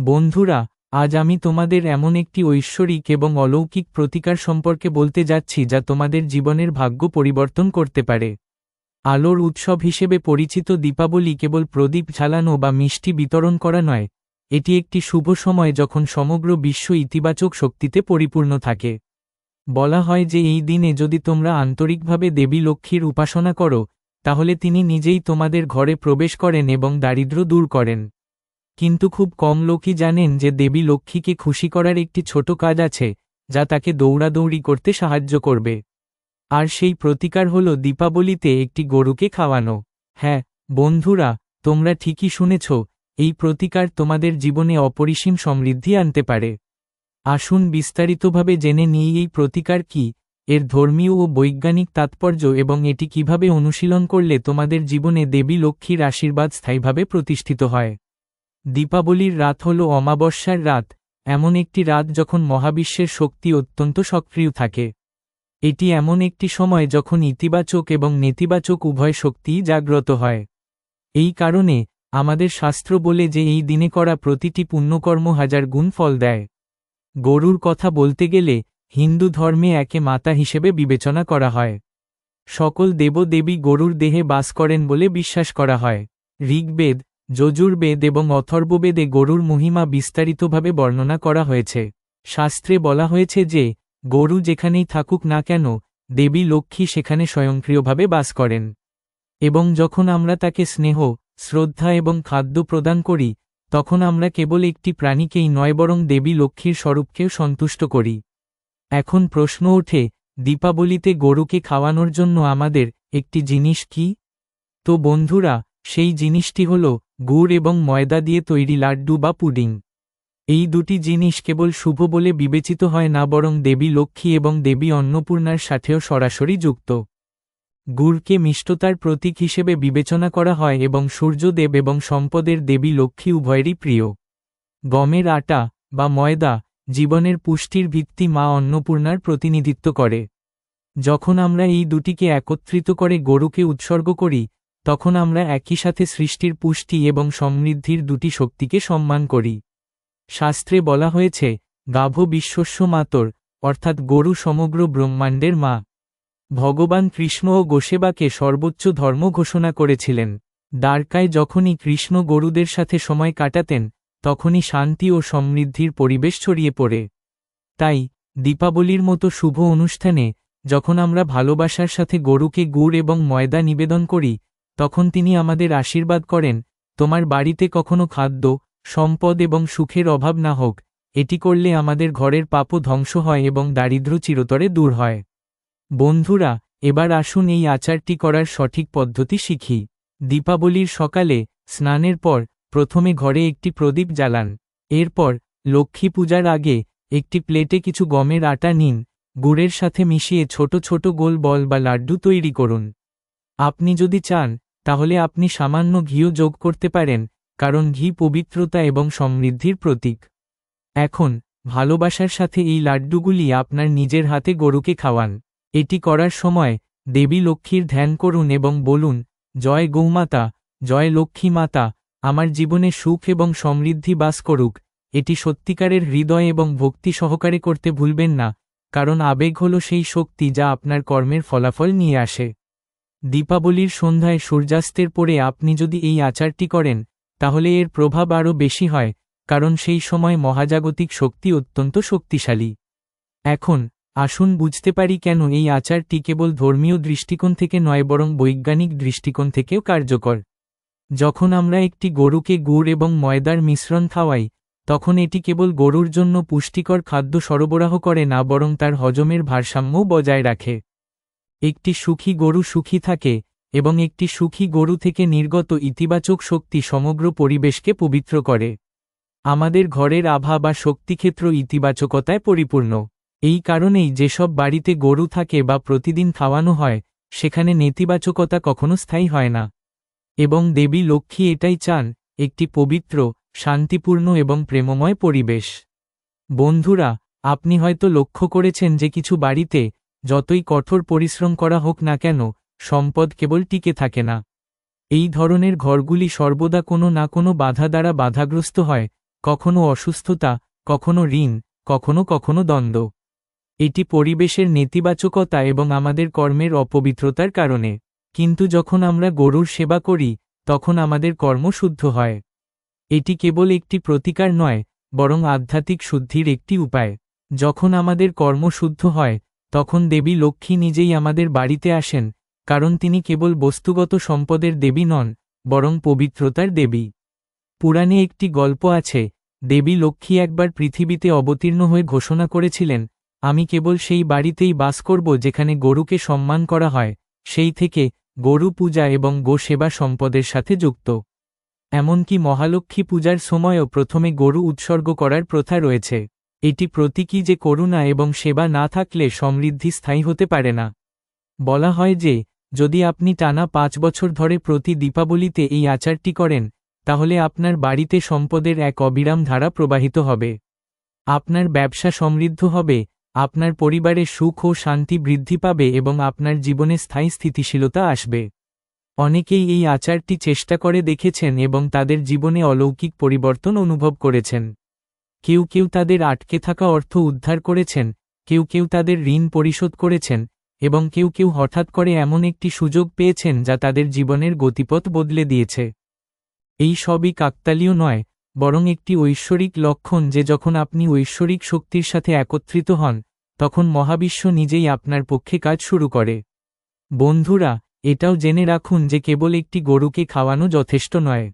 বন্ধুরা, আজ আমি তোমাদের এমন একটি ঐশ্বরিক এবং অলৌকিক প্রতিকার সম্পর্কে বলতে যাচ্ছি যা তোমাদের জীবনের ভাগ্য পরিবর্তন করতে পারে। আলোর উৎসব হিসেবে পরিচিত দীপাবলি কেবল প্রদীপ ঝালানো বা মিষ্টি বিতরণ করা নয়, এটি একটি শুভ সময় যখন সমগ্র বিশ্ব ইতিবাচক শক্তিতে পরিপূর্ণ থাকে। বলা হয় যে এই দিনে যদি তোমরা আন্তরিকভাবে দেবী লক্ষ্মীর উপাসনা করো, তাহলে তিনি নিজেই তোমাদের ঘরে প্রবেশ করেন এবং দারিদ্র দূর করেন। কিন্তু খুব কম লোকই জানেন যে দেবী লক্ষ্মীকে খুশি করার একটি ছোট কাজ আছে, যা তাকে দৌড়াদৌড়ি করতে সাহায্য করবে। আর সেই প্রতিকার হল দীপাবলিতে একটি গরুকে খাওয়ানো। হ্যাঁ বন্ধুরা, তোমরা ঠিকই শুনেছ, এই প্রতিকার তোমাদের জীবনে অপরিসীম সমৃদ্ধি আনতে পারে। আসুন বিস্তারিতভাবে জেনে নিই এই প্রতিকার কি, এর ধর্মীয় ও বৈজ্ঞানিক তাৎপর্য এবং এটি কীভাবে অনুশীলন করলে তোমাদের জীবনে দেবী লক্ষ্মীর আশীর্বাদ স্থায়ীভাবে প্রতিষ্ঠিত হয়। দীপাবলির রাত হল অমাবস্যার রাত, এমন একটি রাত যখন মহাবিশ্বের শক্তি অত্যন্ত সক্রিয় থাকে। এটি এমন একটি সময় যখন ইতিবাচক এবং নেতিবাচক উভয় শক্তিই জাগ্রত হয়। এই কারণে, আমাদের শাস্ত্র বলে যে এই দিনে করা প্রতিটি পুণ্যকর্ম হাজার গুণ ফল দেয়। গরুর কথা বলতে গেলে, হিন্দু ধর্মে একে মাতা হিসেবে বিবেচনা করা হয়। সকল দেবদেবী গরুর দেহে বাস করেন বলে বিশ্বাস করা হয়। ঋগ্বেদ যজুর্বেদ এবং অথর্ববেদে গরুর মহিমা বিস্তারিতভাবে বর্ণনা করা হয়েছে। শাস্ত্রে বলা হয়েছে যে, গরু যেখানেই থাকুক না কেন, দেবী লক্ষ্মী সেখানে স্বয়ংক্রিয়ভাবে বাস করেন। এবং যখন আমরা তাকে স্নেহ, শ্রদ্ধা এবং খাদ্য প্রদান করি, তখন আমরা কেবল একটি প্রাণীকেই নয় বরং দেবী লক্ষ্মীর স্বরূপকেও সন্তুষ্ট করি। এখন প্রশ্ন ওঠে, দীপাবলিতে গরুকে খাওয়ানোর জন্য আমাদের একটি জিনিস কি? তো বন্ধুরা, সেই জিনিসটি হল গুড় এবং ময়দা দিয়ে তৈরি লাড্ডু বা পুডিং। এই দুটি জিনিস কেবল শুভ বলে বিবেচিত হয় না, বরং দেবী লক্ষ্মী এবং দেবী অন্নপূর্ণার সাথেও সরাসরি যুক্ত। গুড়কে মিষ্টতার প্রতীক হিসেবে বিবেচনা করা হয় এবং সূর্যদেব এবং সম্পদের দেবী লক্ষ্মী উভয়েরই প্রিয়। গমের আটা বা ময়দা জীবনের পুষ্টির ভিত্তি মা অন্নপূর্ণার প্রতিনিধিত্ব করে। যখন আমরা এই দুটিকে একত্রিত করে গরুকে উৎসর্গ করি তখন আমরা একই সাথে সৃষ্টির পুষ্টি এবং সমৃদ্ধির দুটি শক্তিকে সম্মান করি। শাস্ত্রে বলা হয়েছে, গাভ বিশ্বস্য মাতর, অর্থাৎ গরু সমগ্র ব্রহ্মাণ্ডের মা। ভগবান কৃষ্ণ ও গোসেবাকে সর্বোচ্চ ধর্ম ঘোষণা করেছিলেন। দ্বারকায় যখনই কৃষ্ণ গরুদের সাথে সময় কাটাতেন, তখনই শান্তি ও সমৃদ্ধির পরিবেশ ছড়িয়ে পড়ে। তাই, দীপাবলির মতো শুভ অনুষ্ঠানে, যখন আমরা ভালোবাসার সাথে গরুকে গুড় এবং ময়দা নিবেদন করি তখন তিনি আমাদের আশীর্বাদ করেন, তোমার বাড়িতে কখনো খাদ্য, সম্পদ এবং সুখের অভাব না হোক, এটি করলে আমাদের ঘরের পাপও ধ্বংস হয় এবং দারিদ্র চিরতরে দূর হয়। বন্ধুরা, এবার আসুন এই আচারটি করার সঠিক পদ্ধতি শিখি। দীপাবলির সকালে, স্নানের পর, প্রথমে ঘরে একটি প্রদীপ জ্বালান। এরপর, লক্ষ্মী পূজার আগে, একটি প্লেটে কিছু গমের আটা নিন, গুড়ের সাথে মিশিয়ে ছোট ছোট গোল বল বা লাড্ডু তৈরি করুন। আপনি যদি চান, তাহলে আপনি সামান্য ঘিও যোগ করতে পারেন, কারণ ঘি পবিত্রতা এবং সমৃদ্ধির প্রতীক। এখন ভালোবাসার সাথে এই লাড্ডুগুলি আপনার নিজের হাতে গরুকে খাওয়ান। এটি করার সময়, দেবী লক্ষ্মীর ধ্যান করুন এবং বলুন, জয় গৌমাতা, জয় লক্ষ্মী মাতা, আমার জীবনে সুখ এবং সমৃদ্ধি বাস করুক। এটি সত্যিকারের হৃদয় এবং ভক্তি সহকারে করতে ভুলবেন না, কারণ আবেগ হল সেই শক্তি যা আপনার কর্মের ফলাফল নিয়ে আসে। দীপাবলির সন্ধ্যায় সূর্যাস্তের পরে আপনি যদি এই আচারটি করেন, তাহলে এর প্রভাব আরও বেশি হয়, কারণ সেই সময় মহাজাগতিক শক্তি অত্যন্ত শক্তিশালী। এখন, আসুন বুঝতে পারি কেন এই আচারটি কেবল ধর্মীয় দৃষ্টিকোণ থেকে নয়, বরং বৈজ্ঞানিক দৃষ্টিকোণ থেকেও কার্যকর। যখন আমরা একটি গরুকে গুড় এবং ময়দার মিশ্রণ খাওয়াই, তখন এটি কেবল গরুর জন্য পুষ্টিকর খাদ্য সরবরাহ করে না, বরং তার হজমের ভারসাম্যও বজায় রাখে। একটি সুখী গরু সুখী থাকে এবং একটি সুখী গরু থেকে নির্গত ইতিবাচক শক্তি সমগ্র পরিবেশকে পবিত্র করে। আমাদের ঘরের আভা বা শক্তিক্ষেত্র ইতিবাচকতায় পরিপূর্ণ। এই কারণেই যেসব বাড়িতে গরু থাকে বা প্রতিদিন খাওয়ানো হয়, সেখানে নেতিবাচকতা কখনো স্থায়ী হয় না। এবং দেবী লক্ষ্মী এটাই চান, একটি পবিত্র, শান্তিপূর্ণ এবং প্রেমময় পরিবেশ। বন্ধুরা, আপনি হয়তো লক্ষ্য করেছেন যে কিছু বাড়িতে যতই কঠোর পরিশ্রম করা হোক না কেন, সম্পদ কেবল টিকে থাকে না। এই ধরনের ঘরগুলি সর্বদা কোনো না কোনো বাধা দ্বারা বাধাগ্রস্ত হয়, কখনো অসুস্থতা, কখনো ঋণ, কখনো কখনো দ্বন্দ্ব। এটি পরিবেশের নেতিবাচকতা এবং আমাদের কর্মের অপবিত্রতার কারণে। কিন্তু যখন আমরা গরুর সেবা করি, তখন আমাদের কর্ম শুদ্ধ হয়। এটি কেবল একটি প্রতিকার নয়, বরং আধ্যাত্মিক শুদ্ধির একটি উপায়। যখন আমাদের কর্ম শুদ্ধ হয় তখন দেবী লক্ষ্মী নিজেই আমাদের বাড়িতে আসেন, কারণ তিনি কেবল বস্তুগত সম্পদের দেবী নন, বরং পবিত্রতার দেবী। পুরাণে একটি গল্প আছে, দেবী লক্ষ্মী একবার পৃথিবীতে অবতীর্ণ হয়ে ঘোষণা করেছিলেন, আমি কেবল সেই বাড়িতেই বাস করব যেখানে গরুকে সম্মান করা হয়, সেই থেকে গরু পূজা এবং গো সেবা সম্পদের সাথে যুক্ত। এমনকি মহালক্ষ্মী পূজার সময়ও প্রথমে গরু উৎসর্গ করার প্রথা রয়েছে। এটি প্রতীকী যে করুণা এবং সেবা না থাকলে সমৃদ্ধি স্থায়ী হতে পারে না। বলা হয় যে, যদি আপনি টানা পাঁচ বছর ধরে প্রতি দীপাবলিতে এই আচারটি করেন, তাহলে আপনার বাড়িতে সম্পদের এক অবিরাম ধারা প্রবাহিত হবে। আপনার ব্যবসা সমৃদ্ধ হবে, আপনার পরিবারে সুখ ও শান্তি বৃদ্ধি পাবে এবং আপনার জীবনে স্থায়ী স্থিতিশীলতা আসবে। অনেকেই এই আচারটি চেষ্টা করে দেখেছেন এবং তাদের জীবনে অলৌকিক পরিবর্তন অনুভব করেছেন। কেউ কেউ তাদের আটকে থাকা অর্থ উদ্ধার করেছেন, কেউ কেউ তাদের ঋণ পরিশোধ করেছেন, এবং কেউ কেউ হঠাৎ করে এমন একটি সুযোগ পেয়েছেন যা তাদের জীবনের গতিপথ বদলে দিয়েছে। এই সবই কাকতালীয় নয়, বরং একটি ঐশ্বরিক লক্ষণ যে যখন আপনি ঐশ্বরিক শক্তির সাথে একত্রিত হন, তখন মহাবিশ্ব নিজেই আপনার পক্ষে কাজ শুরু করে। বন্ধুরা, এটাও জেনে রাখুন যে কেবল একটি গরুকে খাওয়ানো যথেষ্ট নয়।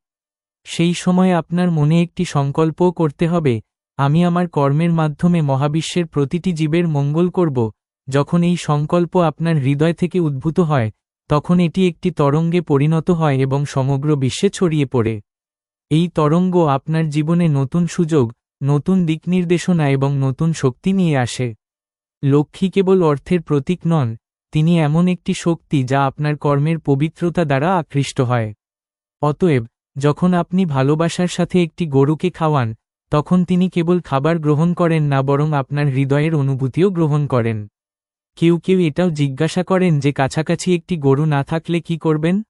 সেই সময় আপনার মনে একটি সংকল্পও করতে হবে আমি আমার কর্মের মাধ্যমে মহাবিশ্বের প্রতিটি জীবের মঙ্গল করব, যখন এই সংকল্প আপনার হৃদয় থেকে উদ্ভূত হয়, তখন এটি একটি তরঙ্গে পরিণত হয় এবং সমগ্র বিশ্বে ছড়িয়ে পড়ে। এই তরঙ্গ আপনার জীবনে নতুন সুযোগ, নতুন দিক নির্দেশনা এবং নতুন শক্তি নিয়ে আসে। লক্ষ্মী কেবল অর্থের প্রতীক নন, তিনি এমন একটি শক্তি যা আপনার কর্মের পবিত্রতা দ্বারা আকৃষ্ট হয়। অতএব, যখন আপনি ভালোবাসার সাথে একটি গরুকে খাওয়ান তখন তিনি কেবল খাবার গ্রহণ করেন না, বরং আপনার হৃদয়ের অনুভূতিও গ্রহণ করেন। কেউ কেউ এটাও জিজ্ঞাসা করেন যে কাছাকাছি একটি গরু না থাকলে কি করবেন?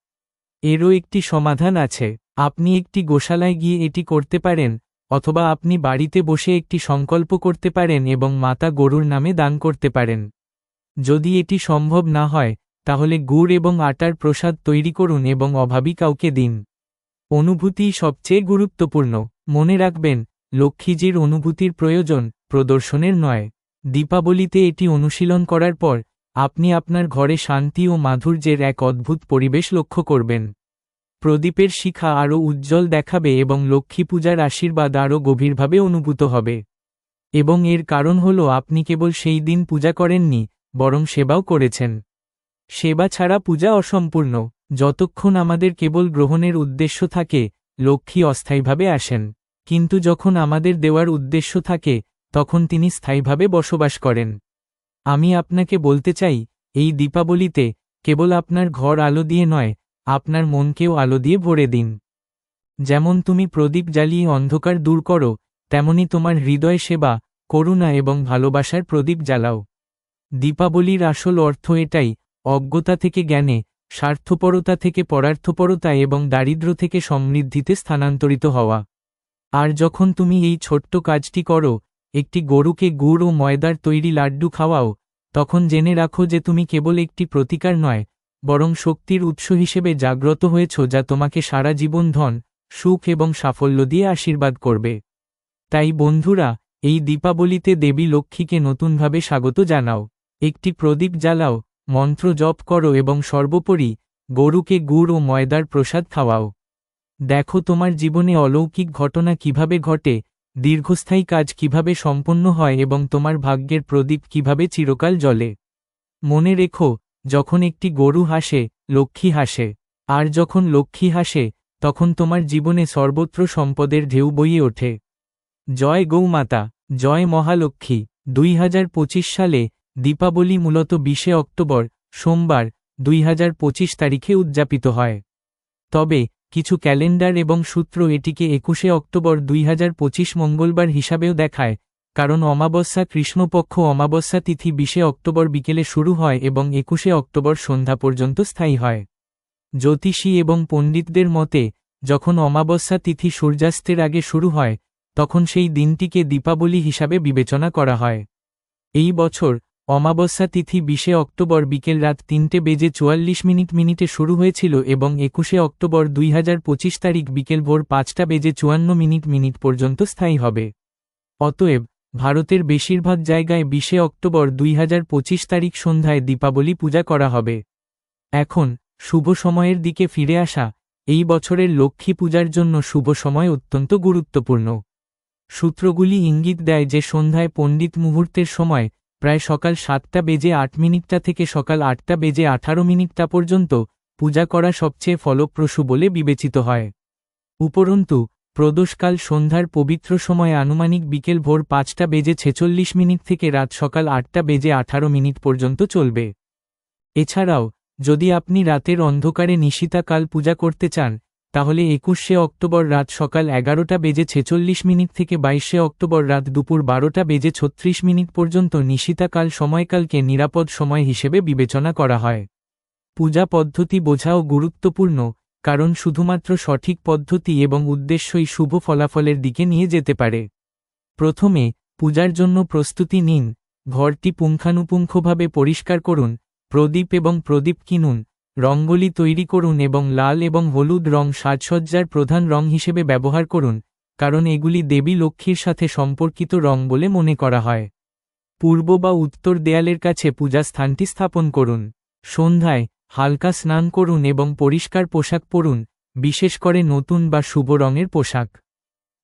এরও একটি সমাধান আছে। আপনি একটি গোশালায় গিয়ে এটি করতে পারেন, অথবা আপনি বাড়িতে বসে একটি সংকল্প করতে পারেন এবং মাতা গরুর নামে দান করতে পারেন। যদি এটি সম্ভব না হয়, তাহলে গুড় এবং আটার প্রসাদ তৈরি করুন এবং অভাবী কাউকে দিন। অনুভূতি সবচেয়ে গুরুত্বপূর্ণ। মনে রাখবেন লক্ষ্মীজির অনুভূতির প্রয়োজন, প্রদর্শনের নয়। দীপাবলিতে এটি অনুশীলন করার পর, আপনি আপনার ঘরে শান্তি ও মাধুর্যের এক অদ্ভুত পরিবেশ লক্ষ্য করবেন। প্রদীপের শিখা আরও উজ্জ্বল দেখাবে এবং লক্ষ্মী পূজার আশীর্বাদ আরও গভীরভাবে অনুভূত হবে। এবং এর কারণ হল আপনি কেবল সেই দিন পূজা করেননি, বরং সেবাও করেছেন। সেবা ছাড়া পূজা অসম্পূর্ণ। যতক্ষণ আমাদের কেবল গ্রহণের উদ্দেশ্য থাকে, লক্ষ্মী অস্থায়ীভাবে আসেন। কিন্তু যখন আমাদের দেওয়ার উদ্দেশ্য থাকে, তখন তিনি স্থায়ীভাবে বসবাস করেন। আমি আপনাকে বলতে চাই, এই দীপাবলিতে কেবল আপনার ঘর আলো দিয়ে নয়, আপনার মনকেও আলো দিয়ে ভরে দিন। যেমন তুমি প্রদীপ জ্বালিয়ে অন্ধকার দূর করো, তেমনি তোমার হৃদয় সেবা, করুণা এবং ভালোবাসার প্রদীপ জ্বালাও। দীপাবলির আসল অর্থ এটাই, অজ্ঞতা থেকে জ্ঞানে, স্বার্থপরতা থেকে পরার্থপরতা এবং দারিদ্র থেকে সমৃদ্ধিতে স্থানান্তরিত হওয়া। আর যখন তুমি এই ছোট্ট কাজটি করো, একটি গরুকে গুড় ও ময়দার তৈরি লাড্ডু খাওয়াও, তখন জেনে রাখো যে তুমি কেবল একটি প্রতিকার নয়, বরং শক্তির উৎস হিসেবে জাগ্রত হয়েছ যা তোমাকে সারা জীবন ধন, সুখ এবং সাফল্য দিয়ে আশীর্বাদ করবে। তাই বন্ধুরা, এই দীপাবলিতে দেবী লক্ষ্মীকে নতুনভাবে স্বাগত জানাও। একটি প্রদীপ জ্বালাও, মন্ত্র জপ করো এবং সর্বোপরি গরুকে গুড় ও ময়দার প্রসাদ খাওয়াও। দেখো তোমার জীবনে অলৌকিক ঘটনা কীভাবে ঘটে, দীর্ঘস্থায়ী কাজ কীভাবে সম্পন্ন হয় এবং তোমার ভাগ্যের প্রদীপ কীভাবে চিরকাল জ্বলে। মনে রেখো, যখন একটি গরু হাসে, লক্ষ্মী হাসে, আর যখন লক্ষ্মী হাসে, তখন তোমার জীবনে সর্বত্র সম্পদের ঢেউ বইয়ে ওঠে। জয় গৌমাতা, জয় মহালক্ষ্মী, দুই হাজার পঁচিশ সালে, দীপাবলি মূলত বিশে অক্টোবর, সোমবার, দুই হাজার পঁচিশ তারিখে উদযাপিত হয়। তবে কিছু ক্যালেন্ডার এবং সূত্র এটিকে একুশে অক্টোবর দুই হাজার পঁচিশ মঙ্গলবার হিসাবেও দেখায়, কারণ অমাবস্যা কৃষ্ণপক্ষ অমাবস্যা তিথি বিশে অক্টোবর বিকেলে শুরু হয় এবং একুশে অক্টোবর সন্ধ্যা পর্যন্ত স্থায়ী হয়। জ্যোতিষী এবং পণ্ডিতদের মতে, যখন অমাবস্যা তিথি সূর্যাস্তের আগে শুরু হয়, তখন সেই দিনটিকে দীপাবলি হিসাবে বিবেচনা করা হয়। এই বছর অমাবস্যা তিথি বিশে অক্টোবর বিকেল রাত তিনটে বেজে চুয়াল্লিশ মিনিট মিনিটে শুরু হয়েছিল এবং একুশে অক্টোবর দুই হাজার পঁচিশ তারিখ বিকেল ভোর পাঁচটা বেজে চুয়ান্ন মিনিট মিনিট পর্যন্ত স্থায়ী হবে। অতএব, ভারতের বেশিরভাগ জায়গায় বিশে অক্টোবর দুই হাজার পঁচিশ তারিখ সন্ধ্যায় দীপাবলি পূজা করা হবে। এখন, শুভ সময়ের দিকে ফিরে আসা, এই বছরের লক্ষ্মী পূজার জন্য শুভ সময় অত্যন্ত গুরুত্বপূর্ণ। সূত্রগুলি ইঙ্গিত দেয় যে সন্ধ্যায় পণ্ডিত মুহূর্তের সময় প্রায় সকাল সাতটা বেজে আট মিনিটটা থেকে সকাল আটটা বেজে আঠারো মিনিটটা পর্যন্ত পূজা করা সবচেয়ে ফলপ্রসূ বলে বিবেচিত হয়। উপরন্তু, প্রদোষকাল সন্ধ্যার পবিত্র সময় আনুমানিক বিকেল ভোর পাঁচটা বেজে ছেচল্লিশ মিনিট থেকে রাত সকাল আটটা বেজে আঠারো মিনিট পর্যন্ত চলবে। এছাড়াও, যদি আপনি রাতের অন্ধকারে নিশিতাকাল পূজা করতে চান তাহলে একুশে অক্টোবর রাত সকাল এগারোটা বেজে ছেচল্লিশ মিনিট থেকে বাইশে অক্টোবর রাত দুপুর বারোটা বেজে ছত্রিশ মিনিট পর্যন্ত নিশিতাকাল সময়কালকে নিরাপদ সময় হিসেবে বিবেচনা করা হয়। পূজা পদ্ধতি বোঝাও গুরুত্বপূর্ণ, কারণ শুধুমাত্র সঠিক পদ্ধতি এবং উদ্দেশ্যই শুভ ফলাফলের দিকে নিয়ে যেতে পারে। প্রথমে, পূজার জন্য প্রস্তুতি নিন, ঘরটি পুঙ্খানুপুঙ্খভাবে পরিষ্কার করুন, প্রদীপ এবং প্রদীপ কিনুন রঙ্গোলি তৈরি করুন এবং লাল এবং হলুদ রং সাজসজ্জার প্রধান রং হিসেবে ব্যবহার করুন, কারণ এগুলি দেবী লক্ষ্মীর সাথে সম্পর্কিত রং বলে মনে করা হয়। পূর্ব বা উত্তর দেয়ালের কাছে পূজা স্থানটি স্থাপন করুন। সন্ধ্যায় হালকা স্নান করুন এবং পরিষ্কার পোশাক পরুন, বিশেষ করে নতুন বা শুভ রঙের পোশাক।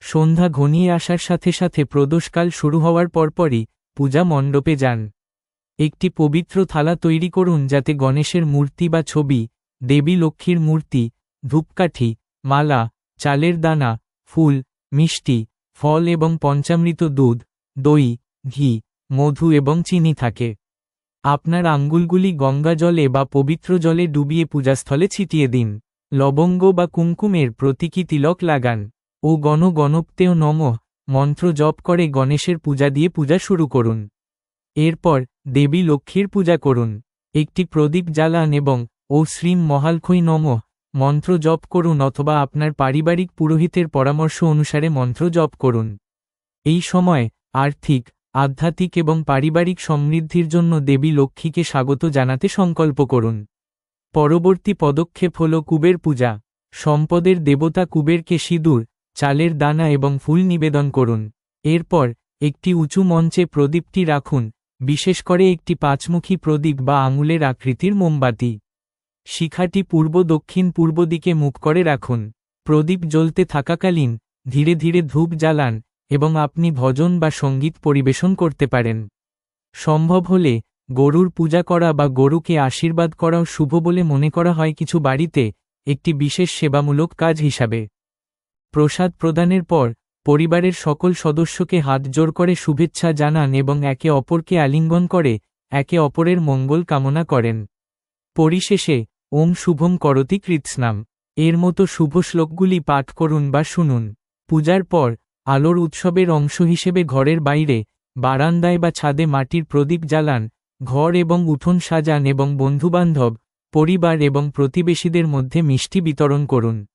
সন্ধ্যা ঘনিয়ে আসার সাথে সাথে প্রদোষকাল শুরু হওয়ার পরপরই পূজা মণ্ডপে যান। একটি পবিত্র থালা তৈরি করুন যাতে গণেশের মূর্তি বা ছবি, দেবী লক্ষ্মীর মূর্তি, ধূপকাঠি, মালা, চালের দানা, ফুল, মিষ্টি, ফল এবং পঞ্চামৃত দুধ, দই, ঘি, মধু এবং চিনি থাকে। আপনার আঙ্গুলগুলি গঙ্গা জলে বা পবিত্র জলে ডুবিয়ে পূজাস্থলে ছিটিয়ে দিন। লবঙ্গ বা কুমকুমের প্রতীকী তিলক লাগান। ও গণ গণপ্তেয় নম মন্ত্র জপ করে গণেশের পূজা দিয়ে পূজা শুরু করুন। এরপর দেবী লক্ষ্মীর পূজা করুন। একটি প্রদীপ জ্বালান এবং, ও শ্রীম মহালখৈ নম! মন্ত্র জপ করুন অথবা আপনার পারিবারিক পুরোহিতের পরামর্শ অনুসারে মন্ত্র জপ করুন। এই সময়, আর্থিক, আধ্যাত্মিক এবং পারিবারিক সমৃদ্ধির জন্য দেবী লক্ষ্মীকে স্বাগত জানাতে সংকল্প করুন। পরবর্তী পদক্ষেপ হল কুবের পূজা। সম্পদের দেবতা কুবেরকে সিঁদুর, চালের দানা এবং ফুল নিবেদন করুন। এরপর, একটি উঁচু মঞ্চে প্রদীপটি রাখুন। বিশেষ করে একটি পাঁচমুখী প্রদীপ বা আঙুলের আকৃতির মোমবাতি। শিখাটি পূর্ব দক্ষিণ পূর্ব দিকে মুখ করে রাখুন। প্রদীপ জ্বলতে থাকাকালীন ধীরে ধীরে ধূপ জ্বালান এবং আপনি ভজন বা সংগীত পরিবেশন করতে পারেন। সম্ভব হলে গরুর পূজা করা বা গরুকে আশীর্বাদ করাও শুভ বলে মনে করা হয় কিছু বাড়িতে একটি বিশেষ সেবামূলক কাজ হিসাবে। প্রসাদ প্রদানের পর পরিবারের সকল সদস্যকে হাত জোর করে শুভেচ্ছা জানান এবং একে অপরকে আলিঙ্গন করে, একে অপরের মঙ্গল কামনা করেন। পরিশেষে, ওম শুভম করতি কৃৎস্নাম। এর মতো শুভ শ্লোকগুলি পাঠ করুন বা শুনুন। পূজার পর, আলোর উৎসবের অংশ হিসেবে ঘরের বাইরে, বারান্দায় বা ছাদে মাটির প্রদীপ জ্বালান, ঘর এবং উঠোন সাজান এবং বন্ধুবান্ধব, পরিবার এবং প্রতিবেশীদের মধ্যে মিষ্টি বিতরণ করুন।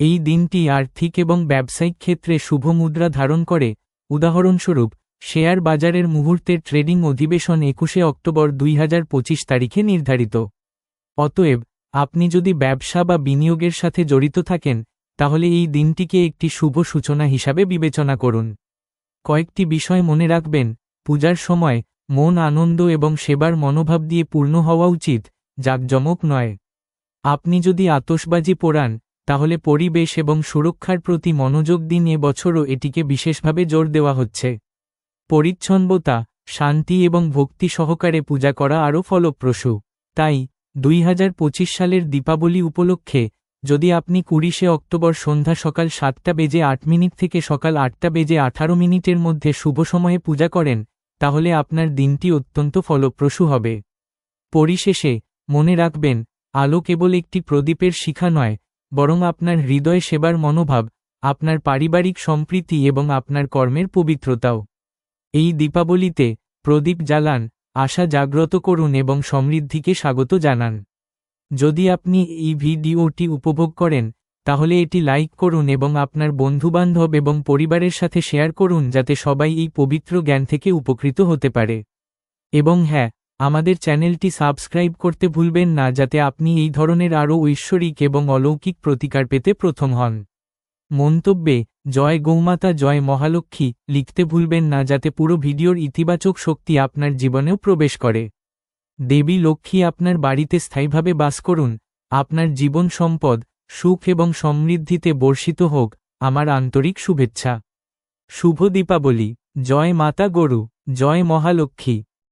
এই দিনটি আর্থিক এবং ব্যবসায়িক ক্ষেত্রে শুভ মুদ্রা ধারণ করে। উদাহরণস্বরূপ, শেয়ার বাজারের মুহূর্তের ট্রেডিং অধিবেশন একুশে অক্টোবর দুই হাজার পঁচিশ তারিখে নির্ধারিত। অতএব, আপনি যদি ব্যবসা বা বিনিয়োগের সাথে জড়িত থাকেন, তাহলে এই দিনটিকে একটি শুভ সূচনা হিসাবে বিবেচনা করুন। কয়েকটি বিষয় মনে রাখবেন, পূজার সময়, মন আনন্দ এবং সেবার মনোভাব দিয়ে পূর্ণ হওয়া উচিত, জাকজমক নয়। আপনি যদি আতসবাজি পোড়ান তাহলে পরিবেশ এবং সুরক্ষার প্রতি মনোযোগ দিন এবছরও এটিকে বিশেষভাবে জোর দেওয়া হচ্ছে। পরিচ্ছন্নতা, শান্তি এবং ভক্তি সহকারে পূজা করা আরও ফলপ্রসূ। তাই, দুই হাজার পঁচিশ সালের দীপাবলি উপলক্ষে, যদি আপনি কুড়িশে অক্টোবর সন্ধ্যা সকাল সাতটা বেজে আট মিনিট থেকে সকাল আটটা বেজে আঠারো মিনিটের মধ্যে শুভ সময়ে পূজা করেন, তাহলে আপনার দিনটি অত্যন্ত ফলপ্রসূ হবে। পরিশেষে, মনে রাখবেন, আলো কেবল একটি প্রদীপের শিখা নয় বরং আপনার হৃদয় সেবার মনোভাব, আপনার পারিবারিক সম্প্রীতি এবং আপনার কর্মের পবিত্রতাও। এই দীপাবলিতে প্রদীপ জ্বালান, আশা জাগ্রত করুন এবং সমৃদ্ধিকে স্বাগত জানান। যদি আপনি এই ভিডিওটি উপভোগ করেন, তাহলে এটি লাইক করুন এবং আপনার বন্ধুবান্ধব এবং পরিবারের সাথে শেয়ার করুন যাতে সবাই এই পবিত্র জ্ঞান থেকে উপকৃত হতে পারে। এবং হ্যাঁ আমাদের চ্যানেলটি সাবস্ক্রাইব করতে ভুলবেন না যাতে আপনি এই ধরনের আরও ঐশ্বরিক এবং অলৌকিক প্রতিকার পেতে প্রথম হন। মন্তব্যে, জয় গৌমাতা, জয় মহালক্ষ্মী, লিখতে ভুলবেন না যাতে পুরো ভিডিওর ইতিবাচক শক্তি আপনার জীবনেও প্রবেশ করে। দেবী লক্ষ্মী আপনার বাড়িতে স্থায়ীভাবে বাস করুন, আপনার জীবন সম্পদ, সুখ এবং সমৃদ্ধিতে বর্ষিত হোক, আমার আন্তরিক শুভেচ্ছা। শুভ দীপাবলি, জয় মাতা গরু, জয় মহালক্ষ্মী।